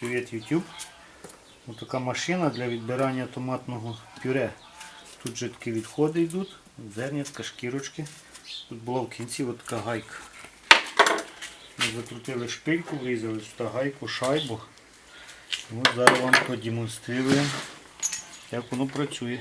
Привіт YouTube. Ось така машина для відбирання томатного пюре. Тут же такі відходи йдуть, зернятка, шкірочки. Тут була в кінці от така гайка. Ми закрутили шпильку, врізали сюди гайку, шайбу. Ось зараз вам продемонструємо, як воно працює.